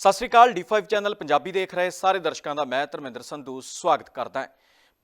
ਸਤਿ ਸ੍ਰੀ ਅਕਾਲ D5 channel Punjabi ਦੇਖ ਰਹੇ ਸਾਰੇ ਦਰਸ਼ਕਾਂ ਦਾ ਮੈਂ ਧਰਮਿੰਦਰ ਸੰਧੂ ਸਵਾਗਤ ਕਰਦਾ ਹਾਂ।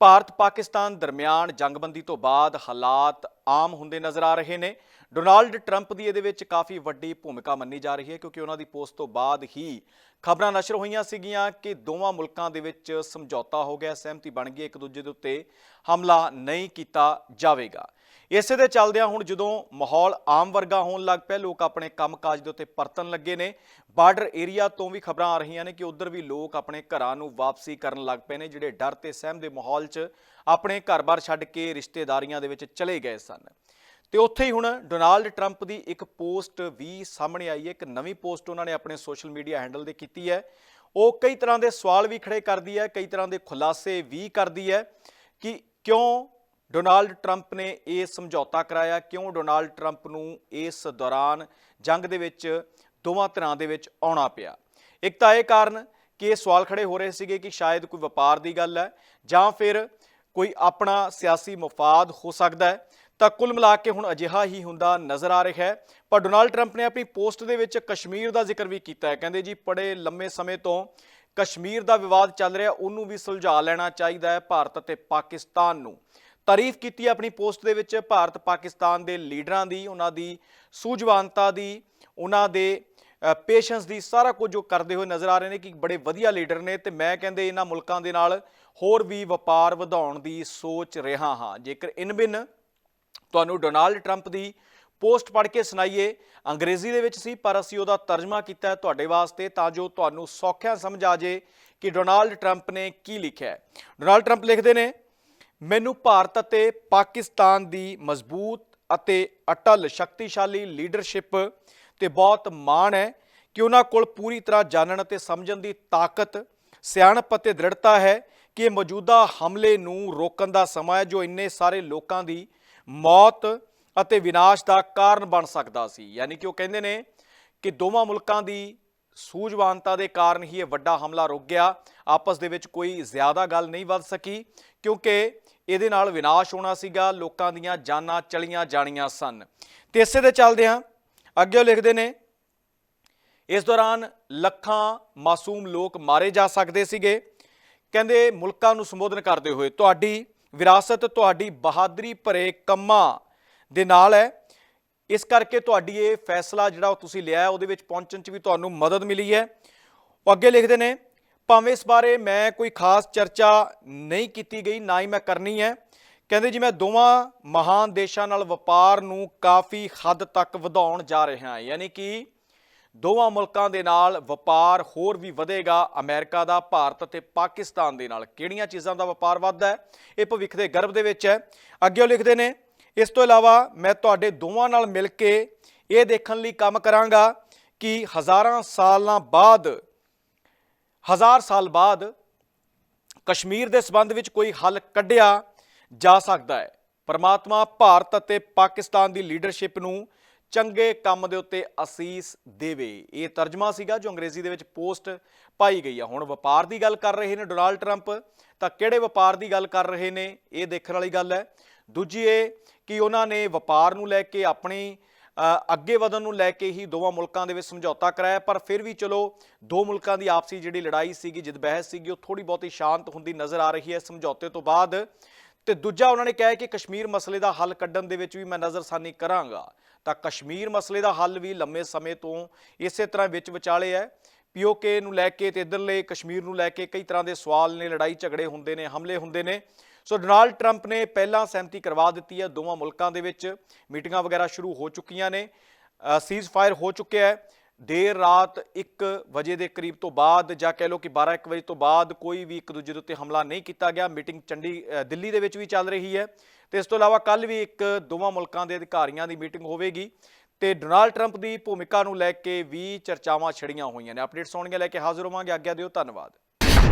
ਭਾਰਤ ਪਾਕਿਸਤਾਨ ਦਰਮਿਆਨ ਜੰਗਬੰਦੀ ਤੋਂ ਬਾਅਦ ਹਾਲਾਤ ਆਮ ਹੁੰਦੇ ਨਜ਼ਰ ਆ ਰਹੇ ਨੇ। ਡੋਨਾਲਡ ਟਰੰਪ ਦੀ ਇਹਦੇ ਵਿੱਚ ਕਾਫੀ ਵੱਡੀ ਭੂਮਿਕਾ ਮੰਨੀ ਜਾ ਰਹੀ ਹੈ ਕਿਉਂਕਿ ਉਹਨਾਂ ਦੀ ਪੋਸਟ ਤੋਂ ਬਾਅਦ ਹੀ ਖਬਰਾਂ ਨਸ਼ਰ ਹੋਈਆਂ ਸੀਗੀਆਂ ਕਿ ਦੋਵਾਂ ਮੁਲਕਾਂ ਦੇ ਵਿੱਚ ਸਮਝੌਤਾ ਹੋ ਗਿਆ, ਸਹਿਮਤੀ ਬਣ ਗਈ, ਇੱਕ ਦੂਜੇ ਦੇ ਉੱਤੇ ਹਮਲਾ ਨਹੀਂ ਕੀਤਾ ਜਾਵੇਗਾ। ਇਸੇ ਦੇ ਚੱਲਦਿਆਂ ਹੁਣ ਜਦੋਂ ਮਾਹੌਲ ਆਮ ਵਰਗਾ ਹੋਣ ਲੱਗ ਪਿਆ, ਲੋਕ ਆਪਣੇ ਕੰਮਕਾਜ ਦੇ ਉੱਤੇ ਪਰਤਣ ਲੱਗੇ ਨੇ। ਬਾਰਡਰ ਏਰੀਆ ਤੋਂ ਵੀ ਖਬਰਾਂ ਆ ਰਹੀਆਂ ਨੇ ਕਿ ਉਧਰ ਵੀ ਲੋਕ ਆਪਣੇ ਘਰਾਂ ਨੂੰ ਵਾਪਸੀ ਕਰਨ ਲੱਗ ਪਏ ਨੇ, ਜਿਹੜੇ ਡਰ ਤੇ ਸਹਿਮ ਦੇ ਮਾਹੌਲ 'ਚ ਆਪਣੇ ਘਰ-ਬਾਰ ਛੱਡ ਕੇ ਰਿਸ਼ਤੇਦਾਰੀਆਂ ਦੇ ਵਿੱਚ ਚਲੇ ਗਏ ਸਨ। ਤੇ ਉੱਥੇ ਹੀ ਹੁਣ ਡੋਨਾਲਡ ਟਰੰਪ ਦੀ ਇੱਕ ਪੋਸਟ ਵੀ ਸਾਹਮਣੇ ਆਈ ਹੈ, ਇੱਕ ਨਵੀਂ ਪੋਸਟ ਉਹਨਾਂ ਨੇ ਆਪਣੇ ਸੋਸ਼ਲ ਮੀਡੀਆ ਹੈਂਡਲ ਤੇ ਕੀਤੀ ਹੈ। ਉਹ ਕਈ ਤਰ੍ਹਾਂ ਦੇ ਸਵਾਲ ਵੀ ਖੜੇ ਕਰਦੀ ਹੈ, ਕਈ ਤਰ੍ਹਾਂ ਦੇ ਖੁਲਾਸੇ ਵੀ ਕਰਦੀ ਹੈ ਕਿ ਕਿਉਂ ਡੋਨਾਲਡ ਟਰੰਪ ਨੇ ਇਹ ਸਮਝੌਤਾ ਕਰਾਇਆ, ਕਿਉਂ ਡੋਨਾਲਡ ਟਰੰਪ ਨੂੰ ਇਸ ਦੌਰਾਨ ਜੰਗ ਦੇ ਵਿੱਚ ਦੋਵਾਂ ਧਿਰਾਂ ਦੇ ਵਿੱਚ ਆਉਣਾ ਪਿਆ। ਇੱਕ ਤਾਂ ਇਹ ਕਾਰਨ ਕਿ ਇਹ ਸਵਾਲ ਖੜੇ ਹੋ ਰਹੇ ਸੀਗੇ ਕਿ ਸ਼ਾਇਦ ਕੋਈ ਵਪਾਰ ਦੀ ਗੱਲ ਹੈ ਜਾਂ ਫਿਰ ਕੋਈ ਆਪਣਾ ਸਿਆਸੀ ਮਫਾਦ ਹੋ ਸਕਦਾ ਹੈ। ਤਾਂ ਕੁੱਲ ਮਿਲਾ ਕੇ ਹੁਣ ਅਜਿਹਾ ਹੀ ਹੁੰਦਾ ਨਜ਼ਰ ਆ ਰਿਹਾ ਹੈ। ਪਰ ਡੋਨਾਲਡ ਟਰੰਪ ਨੇ ਆਪਣੀ ਪੋਸਟ ਦੇ ਵਿੱਚ ਕਸ਼ਮੀਰ ਦਾ ਜ਼ਿਕਰ ਵੀ ਕੀਤਾ ਹੈ। ਕਹਿੰਦੇ ਜੀ, ਬੜੇ ਲੰਮੇ ਸਮੇਂ ਤੋਂ ਕਸ਼ਮੀਰ ਦਾ ਵਿਵਾਦ ਚੱਲ ਰਿਹਾ, ਉਹਨੂੰ ਵੀ ਸੁਲਝਾ ਲੈਣਾ ਚਾਹੀਦਾ ਹੈ ਭਾਰਤ ਅਤੇ ਪਾਕਿਸਤਾਨ ਨੂੰ। ਤਾਰੀਫ ਕੀਤੀ ਹੈ ਆਪਣੀ ਪੋਸਟ ਦੇ ਵਿੱਚ ਭਾਰਤ ਪਾਕਿਸਤਾਨ ਦੇ ਲੀਡਰਾਂ ਦੀ, ਉਹਨਾਂ ਦੀ ਸੂਝਵਾਨਤਾ ਦੀ, ਉਹਨਾਂ ਦੇ ਪੇਸ਼ੈਂਸ ਦੀ, ਸਾਰਾ ਕੁਝ ਜੋ ਕਰਦੇ ਹੋਏ ਨਜ਼ਰ ਆ ਰਹੇ ਨੇ ਕਿ ਬੜੇ ਵਧੀਆ ਲੀਡਰ ਨੇ ਤੇ ਮੈਂ ਕਹਿੰਦੇ ਇਹਨਾਂ ਮੁਲਕਾਂ ਦੇ ਨਾਲ ਹੋਰ ਵੀ ਵਪਾਰ ਵਧਾਉਣ ਦੀ ਸੋਚ ਰਿਹਾ ਹਾਂ। ਜੇਕਰ ਇਨ ਬਿਨ ਤੁਹਾਨੂੰ ਡੋਨਾਲਡ ਟਰੰਪ ਦੀ ਪੋਸਟ ਪੜ੍ਹ ਕੇ ਸੁਣਾਈਏ। ਅੰਗਰੇਜ਼ੀ ਦੇ ਵਿੱਚ ਸੀ, ਪਰ ਅਸੀਂ ਉਹਦਾ ਤਰਜਮਾ ਕੀਤਾ ਹੈ ਤੁਹਾਡੇ ਵਾਸਤੇ ਤਾਂ ਜੋ ਤੁਹਾਨੂੰ ਸੌਖਿਆਂ ਸਮਝ ਆ ਜੇ ਕਿ ਡੋਨਾਲਡ ਟਰੰਪ ਨੇ ਕੀ ਲਿਖਿਆ ਹੈ। ਡੋਨਾਲਡ ਟਰੰਪ ਲਿਖਦੇ ਨੇ, ਮੈਨੂੰ ਭਾਰਤ ਅਤੇ ਪਾਕਿਸਤਾਨ ਦੀ ਮਜ਼ਬੂਤ ਅਤੇ ਅਟਲ ਸ਼ਕਤੀਸ਼ਾਲੀ ਲੀਡਰਸ਼ਿਪ ਤੇ ਬਹੁਤ ਮਾਣ ਹੈ ਕਿ ਉਹਨਾਂ ਕੋਲ ਪੂਰੀ ਤਰ੍ਹਾਂ ਜਾਣਨ ਅਤੇ ਸਮਝਣ ਦੀ ਤਾਕਤ, ਸਿਆਣਪ ਅਤੇ ਦ੍ਰਿੜਤਾ ਹੈ ਕਿ ਮੌਜੂਦਾ ਹਮਲੇ ਨੂੰ ਰੋਕਣ ਦਾ ਸਮਾਂ ਹੈ ਜੋ ਇੰਨੇ ਸਾਰੇ ਲੋਕਾਂ ਦੀ ਮੌਤ ਅਤੇ ਵਿਨਾਸ਼ ਦਾ ਕਾਰਨ ਬਣ ਸਕਦਾ ਸੀ। ਯਾਨੀ ਕਿ ਉਹ ਕਹਿੰਦੇ ਨੇ ਕਿ ਦੋਵਾਂ ਮੁਲਕਾਂ ਦੀ ਸੂਝਵਾਨਤਾ ਦੇ ਕਾਰਨ ਹੀ ਇਹ ਵੱਡਾ ਹਮਲਾ ਰੁਕ ਗਿਆ। ਆਪਸ ਦੇ ਵਿੱਚ ਕੋਈ ਜ਼ਿਆਦਾ ਗੱਲ ਨਹੀਂ ਵੱਧ ਸਕੀ, ਕਿਉਂਕਿ ਇਹਦੇ ਨਾਲ ਵਿਨਾਸ਼ ਹੋਣਾ ਸੀਗਾ, ਲੋਕਾਂ ਦੀਆਂ ਜਾਨਾਂ ਚਲੀਆਂ ਜਾਣੀਆਂ ਸਨ। ਤੇ ਇਸੇ ਦੇ ਚੱਲਦਿਆਂ ਅੱਗੇ ਉਹ ਲਿਖਦੇ ਨੇ, ਇਸ ਦੌਰਾਨ ਲੱਖਾਂ ਮਾਸੂਮ ਲੋਕ ਮਾਰੇ ਜਾ ਸਕਦੇ ਸੀਗੇ। ਕਹਿੰਦੇ ਮੁਲਕਾਂ ਨੂੰ ਸੰਬੋਧਨ ਕਰਦੇ ਹੋਏ, ਤੁਹਾਡੀ ਵਿਰਾਸਤ ਤੁਹਾਡੀ ਬਹਾਦਰੀ ਭਰੇ ਕੰਮਾਂ ਦੇ ਨਾਲ ਹੈ। ਇਸ ਕਰਕੇ ਤੁਹਾਡੀ ਇਹ ਫੈਸਲਾ ਜਿਹੜਾ ਉਹ ਤੁਸੀਂ ਲਿਆ ਉਹਦੇ ਵਿੱਚ ਪਹੁੰਚਣ 'ਚ ਵੀ ਤੁਹਾਨੂੰ ਮਦਦ ਮਿਲੀ ਹੈ। ਉਹ ਅੱਗੇ ਲਿਖਦੇ ਨੇ, ਭਾਵੇਂ ਇਸ ਬਾਰੇ ਮੈਂ ਕੋਈ ਖਾਸ ਚਰਚਾ ਨਹੀਂ ਕੀਤੀ ਗਈ, ਨਾ ਹੀ ਮੈਂ ਕਰਨੀ ਹੈ। ਕਹਿੰਦੇ ਜੀ, ਮੈਂ ਦੋਵਾਂ ਮਹਾਨ ਦੇਸ਼ਾਂ ਨਾਲ ਵਪਾਰ ਨੂੰ ਕਾਫੀ ਹੱਦ ਤੱਕ ਵਧਾਉਣ ਜਾ ਰਿਹਾ ਹਾਂ। ਯਾਨੀ ਕਿ ਦੋਵਾਂ ਮੁਲਕਾਂ ਦੇ ਨਾਲ ਵਪਾਰ ਹੋਰ ਵੀ ਵਧੇਗਾ। ਅਮਰੀਕਾ ਦਾ, ਭਾਰਤ ਅਤੇ ਪਾਕਿਸਤਾਨ ਦੇ ਨਾਲ। ਕਿਹੜੀਆਂ ਚੀਜ਼ਾਂ ਦਾ ਵਪਾਰ ਵੱਧਦਾ ਹੈ? ਇਹ ਭਵਿੱਖ ਦੇ ਗਰਭ ਦੇ ਵਿੱਚ ਹੈ। ਅੱਗੇ ਉਹ ਲਿਖਦੇ ਨੇ, ਇਸ ਤੋਂ ਇਲਾਵਾ ਮੈਂ ਤੁਹਾਡੇ ਦੋਵਾਂ ਨਾਲ ਮਿਲ ਕੇ ਇਹ ਦੇਖਣ ਲਈ ਕੰਮ ਕਰਾਂਗਾ ਕਿ ਹਜ਼ਾਰਾਂ ਸਾਲਾਂ ਬਾਅਦ, ਹਜ਼ਾਰ ਸਾਲ ਬਾਅਦ ਕਸ਼ਮੀਰ ਦੇ ਸਬੰਧ ਵਿੱਚ ਕੋਈ ਹੱਲ ਕੱਢਿਆ ਜਾ ਸਕਦਾ ਹੈ। ਪਰਮਾਤਮਾ ਭਾਰਤ ਅਤੇ ਪਾਕਿਸਤਾਨ ਦੀ ਲੀਡਰਸ਼ਿਪ ਨੂੰ ਚੰਗੇ ਕੰਮ ਦੇ ਉੱਤੇ ਅਸੀਸ ਦੇਵੇ। ਇਹ ਤਰਜਮਾ ਸੀਗਾ ਜੋ ਅੰਗਰੇਜ਼ੀ ਦੇ ਵਿੱਚ ਪੋਸਟ ਪਾਈ ਗਈ ਆ। ਹੁਣ ਵਪਾਰ ਦੀ ਗੱਲ ਕਰ ਰਹੇ ਨੇ ਡੋਨਾਲਡ ਟਰੰਪ, ਤਾਂ ਕਿਹੜੇ ਵਪਾਰ ਦੀ ਗੱਲ ਕਰ ਰਹੇ ਨੇ? ਇਹ ਦੇਖਣ ਵਾਲੀ ਗੱਲ ਹੈ। ਦੂਜੀ ਇਹ ਕਿ ਉਹਨਾਂ ਨੇ ਵਪਾਰ ਨੂੰ ਲੈ ਕੇ ਆਪਣੀ ਅੱਗੇ ਵਧਣ ਨੂੰ ਲੈ ਕੇ ਹੀ ਦੋਵਾਂ ਮੁਲਕਾਂ ਦੇ ਵਿੱਚ ਸਮਝੌਤਾ ਕਰਾਇਆ, ਪਰ ਫਿਰ ਵੀ ਚਲੋ, ਦੋ ਮੁਲਕਾਂ ਦੀ ਆਪਸੀ ਜਿਹੜੀ ਲੜਾਈ ਸੀਗੀ, ਜਿੱਦ ਬਹਿਸ ਸੀਗੀ, ਉਹ ਥੋੜੀ ਬਹੁਤੀ ਸ਼ਾਂਤ ਹੁੰਦੀ ਨਜ਼ਰ ਆ ਰਹੀ ਹੈ ਸਮਝੌਤੇ ਤੋਂ ਬਾਅਦ। ਤੇ ਦੂਜਾ ਉਹਨਾਂ ਨੇ ਕਿਹਾ ਕਿ ਕਸ਼ਮੀਰ ਮਸਲੇ ਦਾ ਹੱਲ ਕੱਢਣ ਦੇ ਵਿੱਚ ਵੀ ਮੈਂ ਨਜ਼ਰਸਾਨੀ ਕਰਾਂਗਾ। ਤਾਂ ਕਸ਼ਮੀਰ ਮਸਲੇ ਦਾ ਹੱਲ ਵੀ ਲੰਮੇ ਸਮੇਂ ਤੋਂ ਇਸੇ ਤਰ੍ਹਾਂ ਵਿੱਚ ਵਿਚਾਲੇ ਹੈ। ਪੀਓਕੇ ਨੂੰ ਲੈ ਕੇ ਤੇ ਇਧਰਲੇ ਕਸ਼ਮੀਰ ਨੂੰ ਲੈ ਕੇ ਕਈ ਤਰ੍ਹਾਂ ਦੇ ਸਵਾਲ ਨੇ, ਲੜਾਈ ਝਗੜੇ ਹੁੰਦੇ ਨੇ, ਹਮਲੇ ਹੁੰਦੇ ਨੇ। ਸੋ ਡੋਨਾਲਡ ਟਰੰਪ ਨੇ ਪਹਿਲਾਂ ਸਹਿਮਤੀ ਕਰਵਾ ਦਿੱਤੀ ਹੈ। ਦੋਵਾਂ ਮੁਲਕਾਂ ਦੇ ਵਿੱਚ ਮੀਟਿੰਗਾਂ ਵਗੈਰਾ ਸ਼ੁਰੂ ਹੋ ਚੁੱਕੀਆਂ ਨੇ। ਸੀਜ਼ ਫਾਇਰ ਹੋ ਚੁੱਕਿਆ ਹੈ। ਦੇਰ ਰਾਤ 1 ਵਜੇ ਦੇ ਕਰੀਬ ਤੋਂ ਬਾਅਦ ਜਾਂ ਕਹਿ ਲਓ ਕਿ 12 1 ਵਜੇ ਤੋਂ ਬਾਅਦ ਕੋਈ ਵੀ ਇੱਕ ਦੂਜੇ ਦੇ ਉੱਤੇ ਹਮਲਾ ਨਹੀਂ ਕੀਤਾ ਗਿਆ। ਮੀਟਿੰਗ ਚੰਡੀ ਦਿੱਲੀ ਦੇ ਵਿੱਚ ਵੀ ਚੱਲ ਰਹੀ ਹੈ। ਤੇ ਇਸ ਤੋਂ ਇਲਾਵਾ ਕੱਲ ਵੀ ਇੱਕ ਦੋਵਾਂ ਮੁਲਕਾਂ ਦੇ ਅਧਿਕਾਰੀਆਂ ਦੀ ਮੀਟਿੰਗ ਹੋਵੇਗੀ ਤੇ ਡੋਨਾਲਡ ਟਰੰਪ ਦੀ ਭੂਮਿਕਾ ਨੂੰ ਲੈ ਕੇ ਵੀ ਚਰਚਾਵਾਂ ਛੜੀਆਂ ਹੋਈਆਂ ਨੇ। ਅਪਡੇਟਸ ਆਉਣਗੀਆਂ ਲੈ ਕੇ ਹਾਜ਼ਰ ਹੋਵਾਂਗੇ। ਆਗਿਆ ਦਿਓ ਧੰਨਵਾਦ।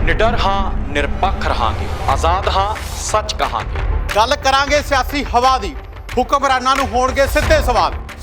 ਨਿਡਰ ਹਾਂ ਨਿਰਪੱਖ ਰਹਾਂਗੇ। ਆਜ਼ਾਦ ਹਾਂ ਸੱਚ ਕਹਾਂਗੇ। ਗੱਲ ਕਰਾਂਗੇ ਸਿਆਸੀ ਹਵਾ ਦੀ। ਹੁਕਮਰਾਨਾਂ ਨੂੰ ਹੋਣਗੇ ਸਿੱਧੇ ਸਵਾਲ।